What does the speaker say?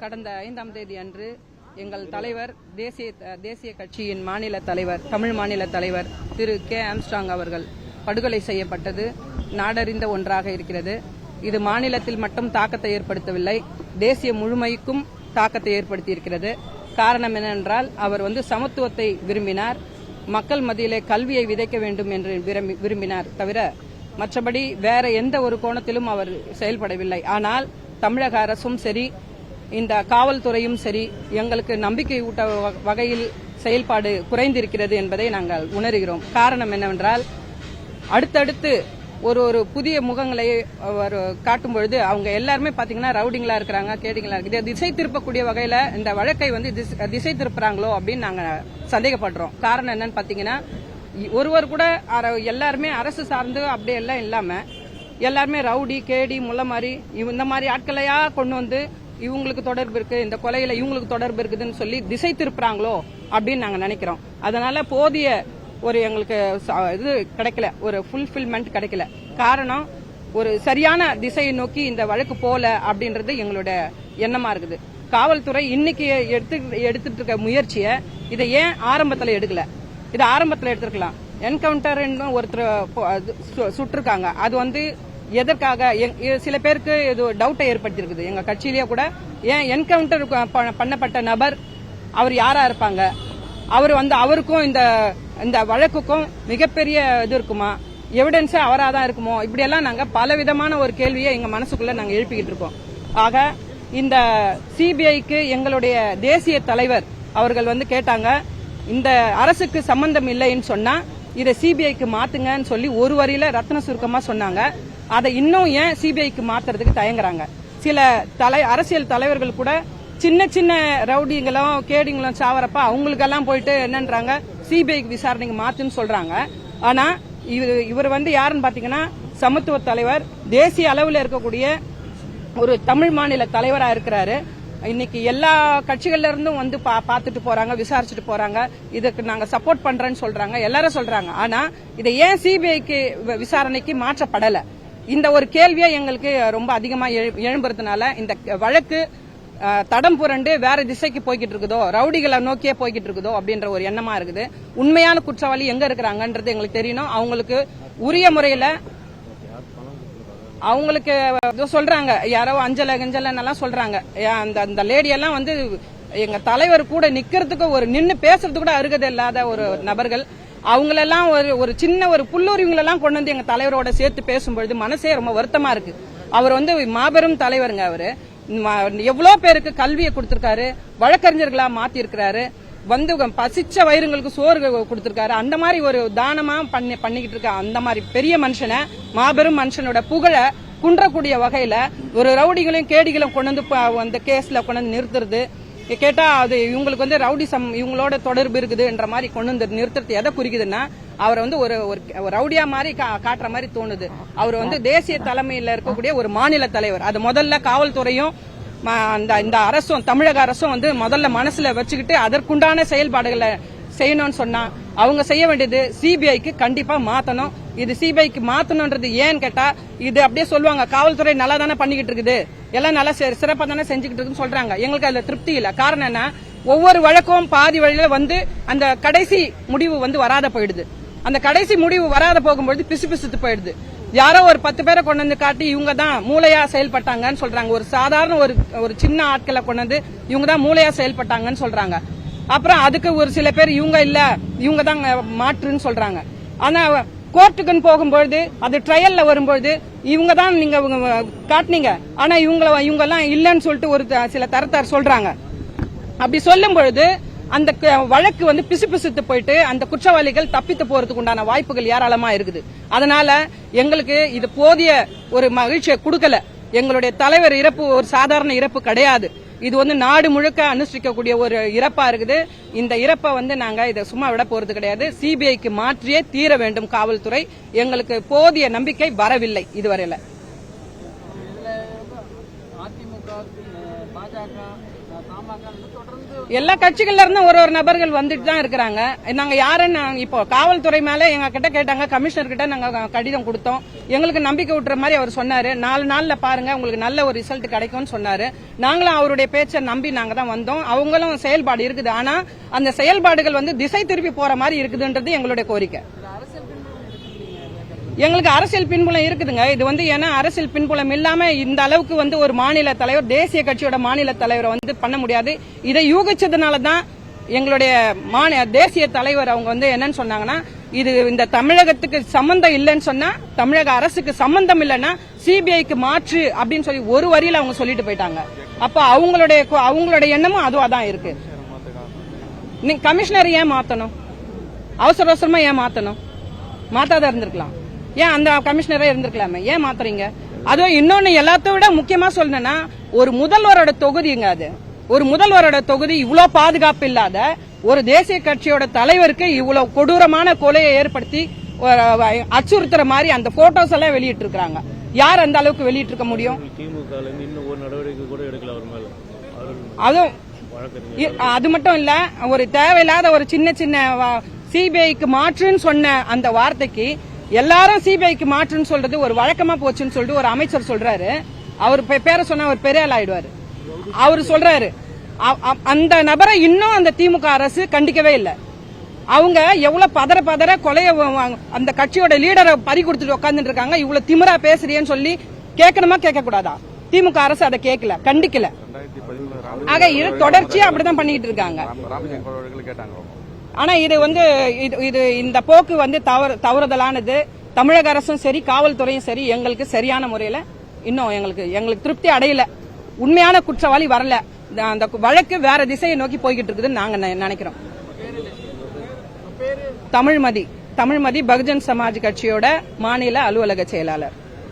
கடந்த ஐந்தாம் தேதி அன்று எங்கள் தலைவர் தேசிய தேசிய கட்சியின் மாநில தலைவர் தமிழ் மாநில தலைவர் திரு கே ஆம்ஸ்டாங் அவர்கள் படுகொலை செய்யப்பட்டது நாடறிந்த ஒன்றாக இருக்கிறது. இது மாநிலத்தில் மட்டும் தாக்கத்தை ஏற்படுத்தவில்லை தேசிய முழுமைக்கும் தாக்கத்தை ஏற்படுத்தியிருக்கிறது. காரணம் என்னவென்றால் அவர் வந்து சமத்துவத்தை விரும்பினார் மக்கள் மத்தியிலே கல்வியை விதைக்க வேண்டும் என்று விரும்பி- விரும்பினார் தவிர மற்றபடி வேற எந்த ஒரு கோணத்திலும் அவர் செயல்படவில்லை. ஆனால் தமிழக அரசும் சரி இந்த காவல்துறையும் சரி எங்களுக்கு நம்பிக்கை ஊட்ட வ- வகையில் செயல்பாடு குறைந்திருக்கிறது என்பதை நாங்கள் உணர்கிறோம். காரணம் என்னவென்றால் அடுத்தடுத்து ஒரு ஒரு புதிய முகங்களை காட்டும் பொழுது அவங்க எல்லாருமே பாத்தீங்கன்னா ரவுடிங்களா இருக்கிறாங்க கேடிங்களா இருக்கு. திசை திருப்பக்கூடிய வகையில இந்த வழக்கை வந்து திசை- திசை திருப்புறாங்களோ அப்படின்னு நாங்க சந்தேகப்படுறோம். காரணம் என்னன்னு பாத்தீங்கன்னா ஒருவர் கூட அர- எல்லாருமே அரசு சார்ந்து அப்படியெல்லாம் இல்லாம எல்லாருமே ரவுடி கேடி முல்லை மாதிரி இந்த மாதிரி ஆட்களையா கொண்டு வந்து இவங்களுக்கு தொடர்பு இருக்கு இந்த கொலையில இவங்களுக்கு தொடர்பு இருக்குதுன்னு சொல்லி திசை திருப்புறாங்களோ அப்படின்னு நாங்க நினைக்கிறோம். அதனால போதிய ஒரு எங்களுக்கு இது கிடைக்கல. ஒரு ஃபுல்ஃபில்மெண்ட் கிடைக்கல. காரணம் ஒரு சரியான திசையை நோக்கி இந்த வழக்கு போல அப்படின்றது எங்களோட எண்ணமா இருக்குது. காவல்துறை இன்னைக்கு எடுத்து எடுத்துட்டு இருக்க முயற்சியை இதை ஏன் ஆரம்பத்துல எடுக்கல? இதை ஆரம்பத்துல எடுத்திருக்கலாம். என்கவுண்டர் ஒருத்தர் அது சு- சுட்டிருக்காங்க. அது வந்து எதற்காக எங்- சில பேருக்கு இது டவுட்டை ஏற்படுத்தியிருக்குது. எங்க கட்சியிலேயே கூட ஏன் என்கவுண்டர் பண்ணப்பட்ட நபர் அவர் யாரா இருப்பாங்க? அவர் வந்து அவருக்கும் இந்த இந்த வழக்குக்கும் மிகப்பெரிய இது இருக்குமா? எவிடன்ஸே அவரா தான் இருக்குமோ? இப்படியெல்லாம் நாங்க பல விதமான ஒரு கேள்வியை எங்க மனசுக்குள்ள நாங்க எழுப்பிக்கிட்டு இருக்கோம். ஆக இந்த சிபிஐக்கு எங்களுடைய தேசிய தலைவர் அவர்கள் வந்து கேட்டாங்க இந்த அரசுக்கு சம்பந்தம் இல்லைன்னு சொன்னா இதை சிபிஐக்கு மாத்துங்கன்னு சொல்லி ஒரு வரியில ரத்ன சுருக்கமா சொன்னாங்க. அதை இன்னும் ஏன் சிபிஐக்கு மாத்துறதுக்கு தயங்குறாங்க? சில தலை அரசியல் தலைவர்கள் கூட சின்ன சின்ன ரவுடிங்களும் கேடிங்களும் சாவரப்ப அவங்களுக்கெல்லாம் போயிட்டு என்னன்றாங்க? சிபிஐக்கு விசாரணைக்கு மாத்துன்னு சொல்றாங்க. ஆனா இவர் இவர் வந்து யாருன்னு பாத்தீங்கன்னா சமத்துவ தலைவர் தேசிய அளவில் இருக்கக்கூடிய ஒரு தமிழ் மாநில தலைவரா இருக்கிறாரு. இன்னைக்கு எல்லா கட்சிகள்ல இருந்தும் வந்து பா- பார்த்துட்டு போறாங்க விசாரிச்சுட்டு போறாங்க. இதுக்கு நாங்க சப்போர்ட் பண்றேன்னு சொல்றாங்க எல்லாரும் சொல்றாங்க. ஆனா இதை ஏன் சிபிஐக்கு விசாரணைக்கு மாற்றப்படலை? இந்த ஒரு கேள்வியை எங்களுக்கு ரொம்ப அதிகமாக எழு- எழும்புறதுனால இந்த வழக்கு தடம் புரண்டு வேற திசைக்கு போய்கிட்டு இருக்குதோ ரவுடிகளை நோக்கியே போய்கிட்டு இருக்குதோ அப்படின்ற ஒரு எண்ணமா இருக்குது. உண்மையான குற்றவாளி எங்க இருக்கிறாங்கன்றது எங்களுக்கு தெரியணும். அவங்களுக்கு உரிய முறையில அவங்களுக்கு சொல்றாங்க. யாரோ அஞ்சல கஞ்சலன்னெல்லாம் சொல்றாங்க. ஏன் அந்த அந்த லேடி எல்லாம் வந்து எங்க தலைவர் கூட நிக்கிறதுக்கு ஒரு நின்று பேசுறதுக்கு கூட அருகதை இல்லாத ஒரு நபர்கள். அவங்களெல்லாம் ஒரு ஒரு சின்ன ஒரு புல்லுரிவங்களெல்லாம் கொண்டு வந்து எங்கள் தலைவரோட சேர்த்து பேசும்பொழுது மனசே ரொம்ப வருத்தமாக இருக்கு. அவர் வந்து மாபெரும் தலைவருங்க அவரு. எவ்வளோ பேருக்கு கல்வியை கொடுத்துருக்காரு வழக்கறிஞர்களாக மாற்றிருக்கிறாரு வந்து பசிச்ச வயிறுங்களுக்கு சோறு கொடுத்துருக்காரு. அந்த மாதிரி ஒரு தானமா பண்ணி பண்ணிக்கிட்டு இருக்க அந்த மாதிரி பெரிய மனுஷனை மாபெரும் மனுஷனோட புகழை குன்றக்கூடிய வகையில ஒரு ரவுடிகளையும் கேடிகளும் கொண்டு வந்து அந்த கேஸ்ல கொண்டு வந்து நிறுத்துறது. கேட்டா அது இவங்களுக்கு வந்து ரவுடிசம் இவங்களோட தொடர்பு இருக்குதுன்ற மாதிரி கொண்டு வந்து நிறுத்துறது எதை குறிக்குதுன்னா அவரை வந்து ஒரு ஒரு ரவுடியா மாதிரி கா- காட்டுற மாதிரி தோணுது. அவர் வந்து தேசிய தலைமையில இருக்கக்கூடிய ஒரு மாநில தலைவர். அது முதல்ல காவல்துறையும் அந்த இந்த அரசும் தமிழக அரசும் வந்து முதல்ல மனசுல வச்சுக்கிட்டு அதற்குண்டான செயல்பாடுகளை செய்யணும்னு சொன்னா அவங்க செய்ய வேண்டியது சிபிஐக்கு கண்டிப்பா மாத்தணும். இது சிபிஐக்கு மாத்தணும்ன்றது ஏன்னு கேட்டா இது அப்படியே சொல்லுவாங்க காவல்துறை நல்லா தானே பண்ணிக்கிட்டு இருக்குது. எல்லாம் நல்லா சிறப்பா தானே செஞ்சுக்கிட்டு இருக்குன்னு சொல்றாங்க. எங்களுக்கு அதுல திருப்தி இல்ல. காரணம் என்ன? ஒவ்வொரு வழக்கும் பாதி வழியில வந்து அந்த கடைசி முடிவு வந்து வராத போயிடுது. அந்த கடைசி முடிவு வராத போகும்பொழுது பிசு பிசுத்து போயிடுது. யாரோ ஒரு பத்து பேரை கொண்டு வந்து காட்டி இவங்க தான் மூளையா செயல்பட்டாங்கன்னு சொல்றாங்க. ஒரு சாதாரண ஒரு ஒரு சின்ன ஆட்களை கொண்டு வந்து இவங்க தான் மூளையா செயல்பட்டாங்கன்னு சொல்றாங்க. அப்புறம் அதுக்கு ஒரு சில பேர் இவங்க இல்ல இவங்க தான் மாற்றுன்னு சொல்றாங்க. ஆனா கோர்ட்டுக்குன்னு போகும்பொழுது அது ட்ரையல்ல வரும்பொழுது இவங்க தான் நீங்க இவங்க காட்டுனீங்க. ஆனா இவங்கள இவங்க எல்லாம் இல்லைன்னு சொல்லிட்டு ஒரு த- சில தரத்தார் சொல்றாங்க. அப்படி சொல்லும் பொழுது அந்த க- வழக்கு வந்து பிசுபிசுத்து போயிட்டு அந்த குற்றவாளிகள் தப்பித்து போறதுக்கு உண்டான வாய்ப்புகள் ஏராளமா இருக்குது. அதனால எங்களுக்கு இது போதிய ஒரு மகிழ்ச்சியை கொடுக்கல. எங்களுடைய தலைவர் இறப்பு ஒரு சாதாரண இறப்பு கிடையாது. இது வந்து நாடு முழுக்க அனுஷ்டிக்கக்கூடிய ஒரு இறப்பா இருக்குது. இந்த இறப்பை வந்து நாங்க இதை சும்மா விட போறது கிடையாது. சிபிஐக்கு மாற்றியே தீர வேண்டும் காவல்துறை. எங்களுக்கு போதிய நம்பிக்கை வரவில்லை இதுவரையில. எல்லா கட்சிகள்ல இருந்தும் ஒரு ஒரு நபர்கள் வந்துட்டு தான் இருக்கிறாங்க. நாங்க யாருன்னு இப்போ காவல்துறை மேல எங்க கிட்ட கேட்டாங்க. கமிஷனர் கிட்ட நாங்க கடிதம் கொடுத்தோம். எங்களுக்கு நம்பிக்கை விட்டுற மாதிரி அவர் சொன்னாரு. நாலு நாள்ல பாருங்க உங்களுக்கு நல்ல ஒரு ரிசல்ட் கிடைக்கும்னு சொன்னாரு. நாங்களும் அவருடைய பேச்சை நம்பி நாங்க தான் வந்தோம். அவங்களும் செயல்பாடு இருக்குது. ஆனா அந்த செயல்பாடுகள் வந்து திசை திருப்பி போற மாதிரி இருக்குதுன்றது எங்களுடைய கோரிக்கை. எங்களுக்கு அரசியல் பின்புலம் இருக்குதுங்க. இது வந்து ஏன்னா அரசியல் பின்புலம் இல்லாம இந்த அளவுக்கு வந்து ஒரு மாநில தலைவர் தேசிய கட்சியோட மாநில தலைவரை வந்து பண்ண முடியாது. இதை யூகிச்சதுனால தான் எங்களுடைய மாநில தேசிய தலைவர் அவங்க வந்து என்னன்னு சொன்னாங்கன்னா இது இந்த தமிழகத்துக்கு சம்பந்தம் இல்லைன்னு சொன்னா தமிழக அரசுக்கு சம்பந்தம் இல்லைன்னா சிபிஐக்கு மாற்று அப்படின்னு சொல்லி ஒரு வரியில அவங்க சொல்லிட்டு போயிட்டாங்க. அப்ப அவங்களுடைய அவங்களுடைய எண்ணமும் அதுவா தான் இருக்கு. நீங்க கமிஷனர் ஏன் மாத்தணும்? அவசர அவசரமா ஏன் மாத்தணும்? மாத்தாத இருந்திருக்கலாம். ஏன் அந்த கமிஷனரே இருந்திருக்கலாமே? ஏன் மாத்துறீங்க? அதுவும் இன்னொன்னு எல்லாத்த விட முக்கியமா சொல்லணும்னா ஒரு முதல்வரோட தொகுதிங்க அது. ஒரு முதல்வரோட தொகுதி இவ்வளோ பாதுகாப்பு இல்லாத ஒரு தேசிய கட்சியோட தலைவருக்கு இவ்வளவு கொடூரமான கொலையை ஏற்படுத்தி அச்சுறுத்துற மாதிரி அந்த போட்டோஸ் எல்லாம் வெளியிட்டு இருக்காங்க யார் அந்த அளவுக்கு வெளியிட்டு இருக்க முடியும்? அதுவும் அது மட்டும் இல்ல ஒரு தேவையில்லாத ஒரு சின்ன சின்ன சிபிஐக்கு மாற்றுன்னு சொன்ன அந்த வார்த்தைக்கு எல்லாரும் சிபிஐக்கு மாற்றுன்னு சொல்றது ஒரு வழக்கமா போச்சுன்னு சொல்லிட்டு ஒரு அமைச்சர் சொல்றாரு அவர் பேரை சொன்னா அவர் பெரிய ஆள் ஆயிடுவாரு அவர் சொல்றாரு அந்த நபரை இன்னும் அந்த திமுக அரசு கண்டிக்கவே இல்லை அவங்க எவ்வளவு பதற பதற கொலைய அந்த கட்சியோட லீடரை பறி கொடுத்துட்டு உட்கார்ந்துட்டு இருக்காங்க இவ்வளவு திமிரா பேசுறியேன்னு சொல்லி கேட்கணுமா கேட்க கூடாதா திமுக அரசு அதை கேட்கல கண்டிக்கல ஆக இது தொடர்ச்சியா அப்படிதான் பண்ணிட்டு இருக்காங்க ஆனா இது வந்து இது இது இந்த போக்கு வந்து தவறு தவறுதலானது. தமிழக அரசும் சரி காவல்துறையும் சரி எங்களுக்கு சரியான முறையில இன்னும் எங்களுக்கு எங்களுக்கு திருப்தி அடையல. உண்மையான குற்றவாளி வரல. அந்த வழக்கு வேற திசையை நோக்கி போய்கிட்டு இருக்குதுன்னு நாங்க நினைக்கிறோம். தமிழ்மதி தமிழ்மதி பகுஜன் சமாஜ் கட்சியோட மாநில அலுவலக செயலாளர்.